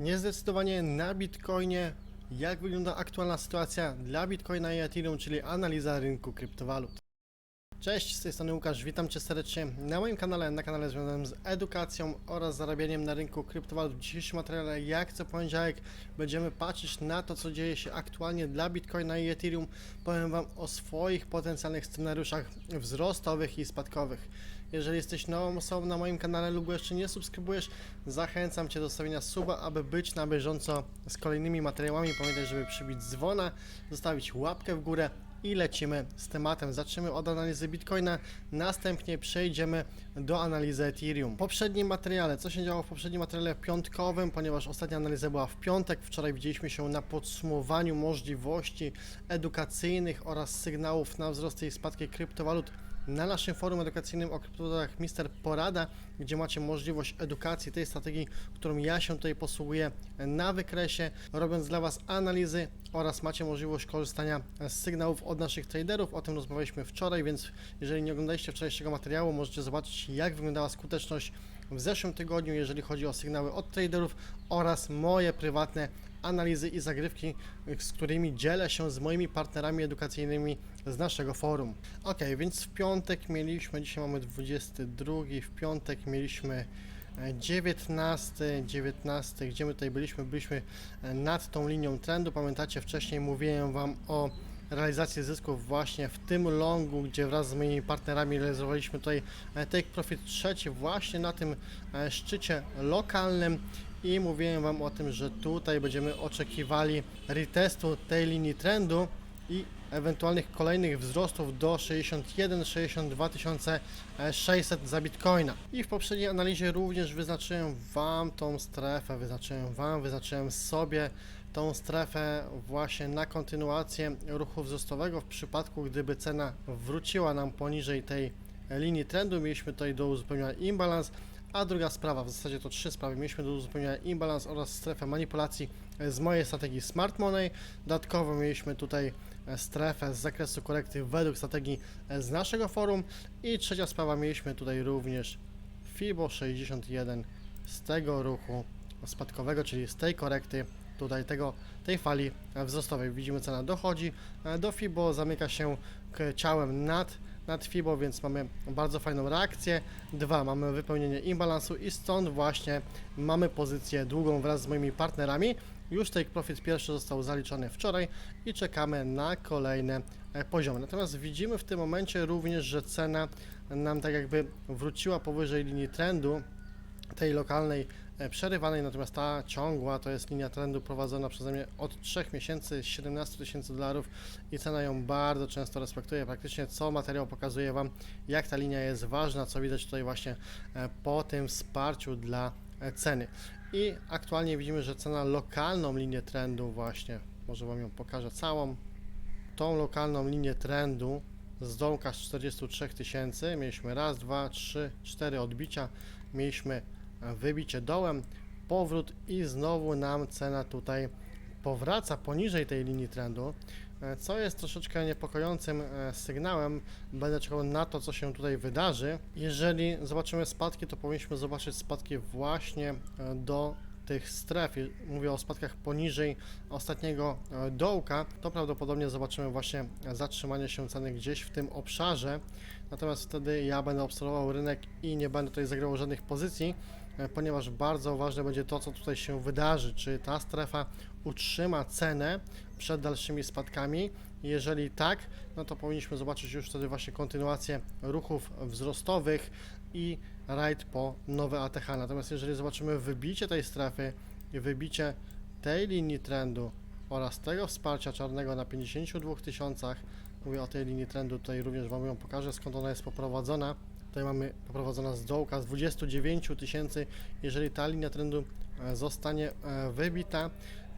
Niezdecydowanie na Bitcoinie, jak wygląda aktualna sytuacja dla Bitcoina i Ethereum, czyli analiza rynku kryptowalut. Cześć, z tej strony Łukasz, witam Cię serdecznie na moim kanale, na kanale związanym z edukacją oraz zarabianiem na rynku kryptowalut. W dzisiejszym materiale, jak co poniedziałek, będziemy patrzeć na to, co dzieje się aktualnie dla Bitcoina i Ethereum. Powiem Wam o swoich potencjalnych scenariuszach wzrostowych i spadkowych. Jeżeli jesteś nową osobą na moim kanale lub jeszcze nie subskrybujesz, zachęcam Cię do zostawienia suba, aby być na bieżąco z kolejnymi materiałami. Pamiętaj, żeby przybić dzwona, zostawić łapkę w górę i lecimy z tematem. Zaczniemy od analizy Bitcoina, następnie przejdziemy do analizy Ethereum. W poprzednim materiale, co się działo w poprzednim materiale piątkowym, ponieważ ostatnia analiza była w piątek, wczoraj widzieliśmy się na podsumowaniu możliwości edukacyjnych oraz sygnałów na wzrosty i spadki kryptowalut na naszym forum edukacyjnym o kryptowalutach Mister Porada, gdzie macie możliwość edukacji tej strategii, którą ja się tutaj posługuję na wykresie, robiąc dla Was analizy oraz macie możliwość korzystania z sygnałów od naszych traderów. O tym rozmawialiśmy wczoraj, więc jeżeli nie oglądaliście wczorajszego materiału, możecie zobaczyć jak wyglądała skuteczność w zeszłym tygodniu, jeżeli chodzi o sygnały od traderów oraz moje prywatne analizy i zagrywki, z którymi dzielę się z moimi partnerami edukacyjnymi z naszego forum. Ok, więc w piątek mieliśmy, dzisiaj mamy 22, w piątek mieliśmy e, 19, 19, gdzie my tutaj byliśmy? Byliśmy e, nad tą linią trendu. Pamiętacie, wcześniej mówiłem Wam o realizacji zysków właśnie w tym longu, gdzie wraz z moimi partnerami realizowaliśmy tutaj e, take profit trzeci właśnie na tym szczycie lokalnym i mówiłem Wam o tym, że tutaj będziemy oczekiwali retestu tej linii trendu i ewentualnych kolejnych wzrostów do 61-62 600 za Bitcoina. I w poprzedniej analizie również wyznaczyłem Wam tą strefę, wyznaczyłem Wam, wyznaczyłem sobie tą strefę właśnie na kontynuację ruchu wzrostowego w przypadku, gdyby cena wróciła nam poniżej tej linii trendu. Mieliśmy tutaj do uzupełnienia imbalans, a druga sprawa, w zasadzie to trzy sprawy. Mieliśmy do uzupełnienia imbalans oraz strefę manipulacji z mojej strategii Smart Money. Dodatkowo mieliśmy tutaj e, strefę z zakresu korekty według strategii e, z naszego forum. I trzecia sprawa, mieliśmy tutaj również FIBO 61 z tego ruchu spadkowego, czyli z tej korekty tutaj tego, tej fali wzrostowej. Widzimy cena dochodzi e, do FIBO, zamyka się ciałem nad, nad FIBO, więc mamy bardzo fajną reakcję. Dwa, mamy wypełnienie imbalansu i stąd właśnie mamy pozycję długą wraz z moimi partnerami. Już take profit pierwszy został zaliczony wczoraj i czekamy na kolejne e, poziomy. Natomiast widzimy w tym momencie również, że cena nam tak jakby wróciła powyżej linii trendu, tej lokalnej przerywanej, natomiast ta ciągła to jest linia trendu prowadzona przeze mnie od 3 miesięcy, 17 tysięcy dolarów i cena ją bardzo często respektuje. Praktycznie co materiał pokazuje Wam, jak ta linia jest ważna, co widać tutaj właśnie e, po tym wsparciu dla e, ceny. I aktualnie widzimy, że cena lokalną linię trendu właśnie, może Wam ją pokażę całą, tą lokalną linię trendu z dołka z 43 tysięcy, mieliśmy raz, dwa, trzy, cztery odbicia, mieliśmy e, wybicie dołem, powrót i znowu nam cena tutaj powraca poniżej tej linii trendu, e, co jest troszeczkę niepokojącym e, sygnałem. Będę czekał na to, co się tutaj wydarzy. Jeżeli zobaczymy spadki, to powinniśmy zobaczyć spadki właśnie e, do tych stref, mówię o spadkach poniżej ostatniego dołka, to prawdopodobnie zobaczymy właśnie zatrzymanie się ceny gdzieś w tym obszarze. Natomiast wtedy ja będę obserwował rynek i nie będę tutaj zagrał żadnych pozycji, ponieważ bardzo ważne będzie to, co tutaj się wydarzy. Czy ta strefa utrzyma cenę przed dalszymi spadkami? Jeżeli tak, no to powinniśmy zobaczyć już wtedy właśnie kontynuację ruchów wzrostowych i rajd po nowe ATH. Natomiast jeżeli zobaczymy wybicie tej strefy i wybicie tej linii trendu oraz tego wsparcia czarnego na 52 tysiącach, mówię o tej linii trendu, tutaj również Wam ją pokażę, skąd ona jest poprowadzona. Tutaj mamy poprowadzona z dołka z 29 tysięcy. Jeżeli ta linia trendu e, zostanie e, wybita,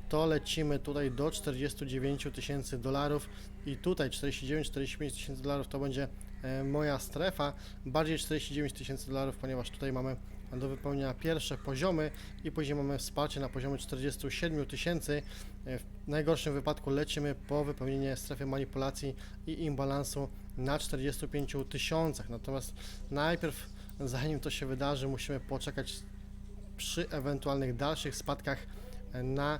to lecimy tutaj do 49 tysięcy dolarów i tutaj 49-45 tysięcy dolarów to będzie e, moja strefa, bardziej 49 tysięcy dolarów, ponieważ tutaj mamy do wypełnienia pierwsze poziomy i później mamy wsparcie na poziomie 47 tysięcy. E, W najgorszym wypadku lecimy po wypełnienie strefy manipulacji i imbalansu na 45 tysiącach. Natomiast najpierw, zanim to się wydarzy, musimy poczekać przy ewentualnych dalszych spadkach na,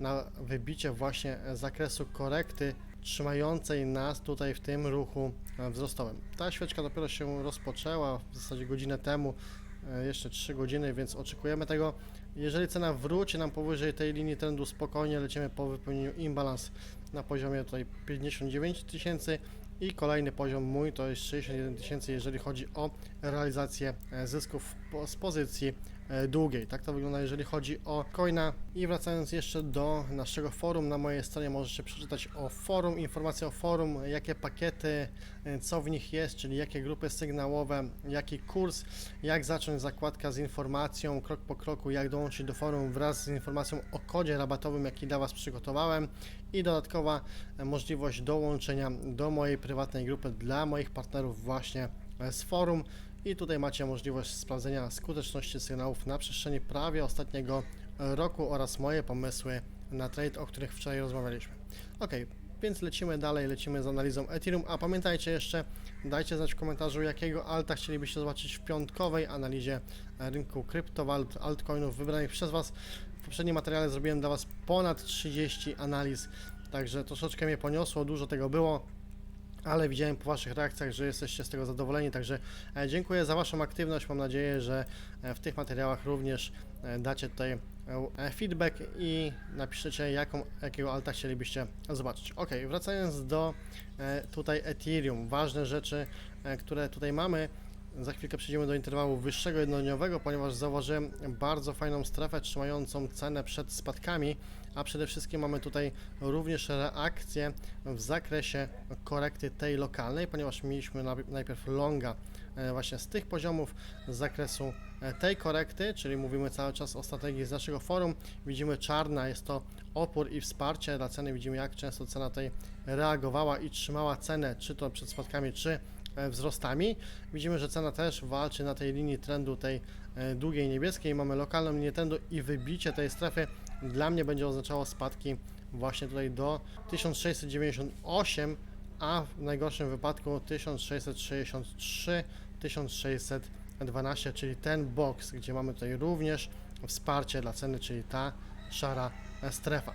na wybicie właśnie zakresu korekty trzymającej nas tutaj w tym ruchu e, wzrostowym. Ta świeczka dopiero się rozpoczęła w zasadzie godzinę temu, e, jeszcze 3 godziny, więc oczekujemy tego. Jeżeli cena wróci nam powyżej tej linii trendu, spokojnie lecimy po wypełnieniu imbalans na poziomie tutaj 59 tysięcy i kolejny poziom mój to jest 61 tysięcy, jeżeli chodzi o realizację e, zysków z pozycji e, długiej. Tak to wygląda, jeżeli chodzi o coina. I wracając jeszcze do naszego forum, na mojej stronie możecie przeczytać o forum, informacje o forum, jakie pakiety, e, co w nich jest, czyli jakie grupy sygnałowe, jaki kurs, jak zacząć zakładka z informacją krok po kroku, jak dołączyć do forum wraz z informacją o kodzie rabatowym, jaki dla Was przygotowałem i dodatkowa e, możliwość dołączenia do mojej prywatnej grupy dla moich partnerów właśnie e, z forum i tutaj macie możliwość sprawdzenia skuteczności sygnałów na przestrzeni prawie ostatniego roku oraz moje pomysły na trade, o których wczoraj rozmawialiśmy. Ok, więc lecimy dalej, lecimy z analizą Ethereum, a pamiętajcie jeszcze, dajcie znać w komentarzu, jakiego alta chcielibyście zobaczyć w piątkowej analizie rynku kryptowalut, altcoinów wybranych przez Was. W poprzednim materiale zrobiłem dla Was ponad 30 analiz, także troszeczkę mnie poniosło, dużo tego było, ale widziałem po Waszych reakcjach, że jesteście z tego zadowoleni, także e, dziękuję za Waszą aktywność. Mam nadzieję, że e, w tych materiałach również e, dacie tutaj feedback i napiszecie, jaką, jakiego alta chcielibyście zobaczyć. Ok, wracając do tutaj Ethereum, ważne rzeczy, które tutaj mamy. Za chwilkę przejdziemy do interwału wyższego jednodniowego, ponieważ zauważyłem bardzo fajną strefę trzymającą cenę przed spadkami, a przede wszystkim mamy tutaj również reakcję w zakresie korekty tej lokalnej, ponieważ mieliśmy na- najpierw longa e, właśnie z tych poziomów z zakresu e, tej korekty, czyli mówimy cały czas o strategii z naszego forum. Widzimy czarna, jest to opór i wsparcie dla ceny. Widzimy jak często cena tej reagowała i trzymała cenę, czy to przed spadkami, czy e, wzrostami. Widzimy, że cena też walczy na tej linii trendu, tej długiej niebieskiej. Mamy lokalną linię trendu i wybicie tej strefy dla mnie będzie oznaczało spadki właśnie tutaj do 1698, a w najgorszym wypadku 1663, 1612, czyli ten box, gdzie mamy tutaj również wsparcie dla ceny, czyli ta szara strefa.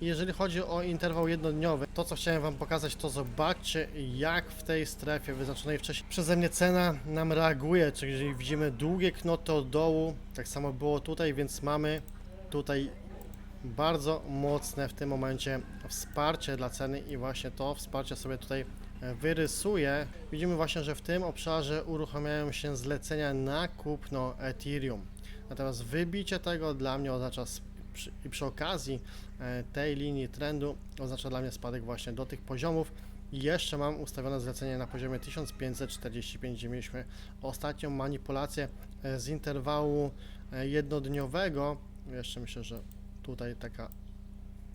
Jeżeli chodzi o interwał jednodniowy, to co chciałem Wam pokazać, to zobaczcie jak w tej strefie wyznaczonej wcześniej przeze mnie cena nam reaguje, czyli widzimy długie knoty od dołu, tak samo było tutaj, więc mamy tutaj bardzo mocne w tym momencie wsparcie dla ceny i właśnie to wsparcie sobie tutaj e, wyrysuję. Widzimy właśnie, że w tym obszarze uruchamiają się zlecenia na kupno Ethereum. Natomiast wybicie tego dla mnie oznacza i przy okazji e, tej linii trendu oznacza dla mnie spadek właśnie do tych poziomów. Jeszcze mam ustawione zlecenie na poziomie 1545, gdzie mieliśmy ostatnią manipulację e, z interwału jednodniowego. Jeszcze myślę, że tutaj taka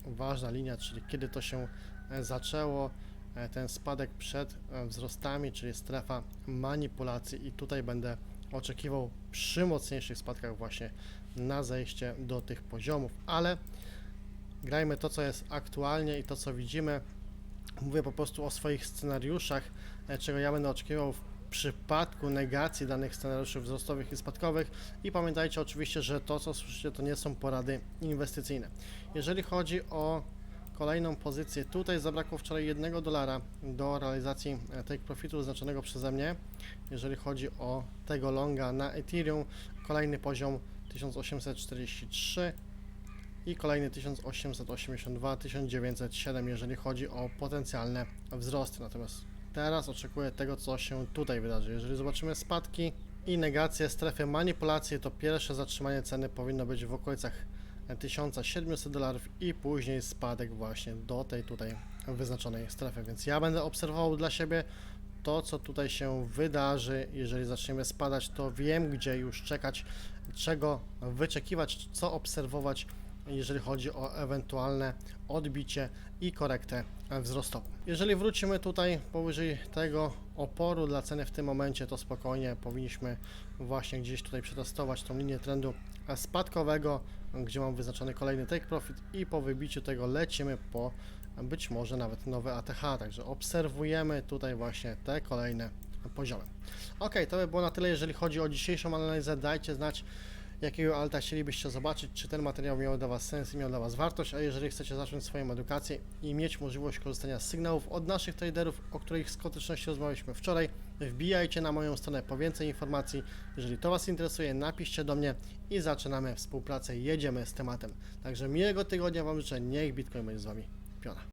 ważna linia, czyli kiedy to się e, zaczęło, e, ten spadek przed e, wzrostami, czyli strefa manipulacji i tutaj będę oczekiwał przy mocniejszych spadkach właśnie na zejście do tych poziomów, ale grajmy to, co jest aktualnie i to, co widzimy. Mówię po prostu o swoich scenariuszach, czego ja będę oczekiwał w przypadku negacji danych scenariuszy wzrostowych i spadkowych. I pamiętajcie oczywiście, że to, co słyszycie, to nie są porady inwestycyjne. Jeżeli chodzi o kolejną pozycję, tutaj zabrakło wczoraj jednego dolara do realizacji take profitu oznaczonego przeze mnie. Jeżeli chodzi o tego longa na Ethereum, kolejny poziom 1843 i kolejny 1882, 1907, jeżeli chodzi o potencjalne wzrosty. Natomiast teraz oczekuję tego, co się tutaj wydarzy. Jeżeli zobaczymy spadki i negację strefy manipulacji, to pierwsze zatrzymanie ceny powinno być w okolicach 1700 dolarów i później spadek właśnie do tej tutaj wyznaczonej strefy. Więc ja będę obserwował dla siebie to, co tutaj się wydarzy. Jeżeli zaczniemy spadać, to wiem, gdzie już czekać, czego wyczekiwać, co obserwować, jeżeli chodzi o ewentualne odbicie i korektę wzrostową. Jeżeli wrócimy tutaj powyżej tego oporu dla ceny w tym momencie, to spokojnie powinniśmy właśnie gdzieś tutaj przetestować tą linię trendu spadkowego, gdzie mam wyznaczony kolejny take profit i po wybiciu tego lecimy po być może nawet nowe ATH, także obserwujemy tutaj właśnie te kolejne poziomy. Ok, to by było na tyle, jeżeli chodzi o dzisiejszą analizę. Dajcie znać, jakiego alta chcielibyście zobaczyć, czy ten materiał miał dla Was sens i miał dla Was wartość, a jeżeli chcecie zacząć swoją edukację i mieć możliwość korzystania z sygnałów od naszych traderów, o których skuteczności rozmawialiśmy wczoraj, wbijajcie na moją stronę po więcej informacji. Jeżeli to Was interesuje, napiszcie do mnie i zaczynamy współpracę, jedziemy z tematem. Także miłego tygodnia Wam życzę, niech Bitcoin będzie z Wami. Piona.